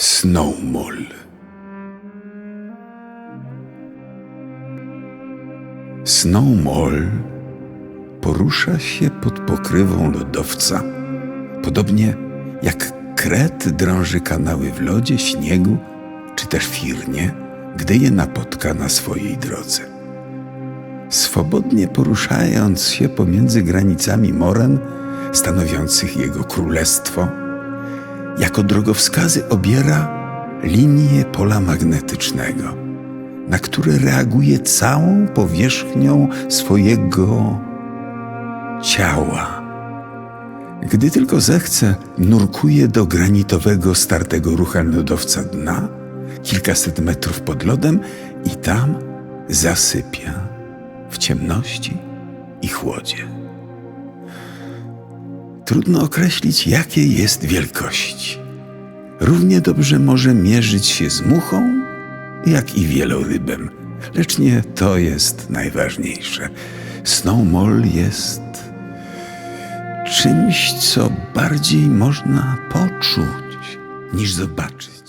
Snowmall. Snowmall porusza się pod pokrywą lodowca, podobnie jak kret drąży kanały w lodzie, śniegu czy też firnie, gdy je napotka na swojej drodze. Swobodnie poruszając się pomiędzy granicami moren stanowiących jego królestwo, jako drogowskazy obiera linię pola magnetycznego, na które reaguje całą powierzchnią swojego ciała. Gdy tylko zechce, nurkuje do granitowego, startego ruchem lodowca dna, kilkaset metrów pod lodem i tam zasypia w ciemności i chłodzie. Trudno określić, jakiej jest wielkości. Równie dobrze może mierzyć się z muchą, jak i wielorybem. Lecz nie to jest najważniejsze. Snowmall jest czymś, co bardziej można poczuć niż zobaczyć.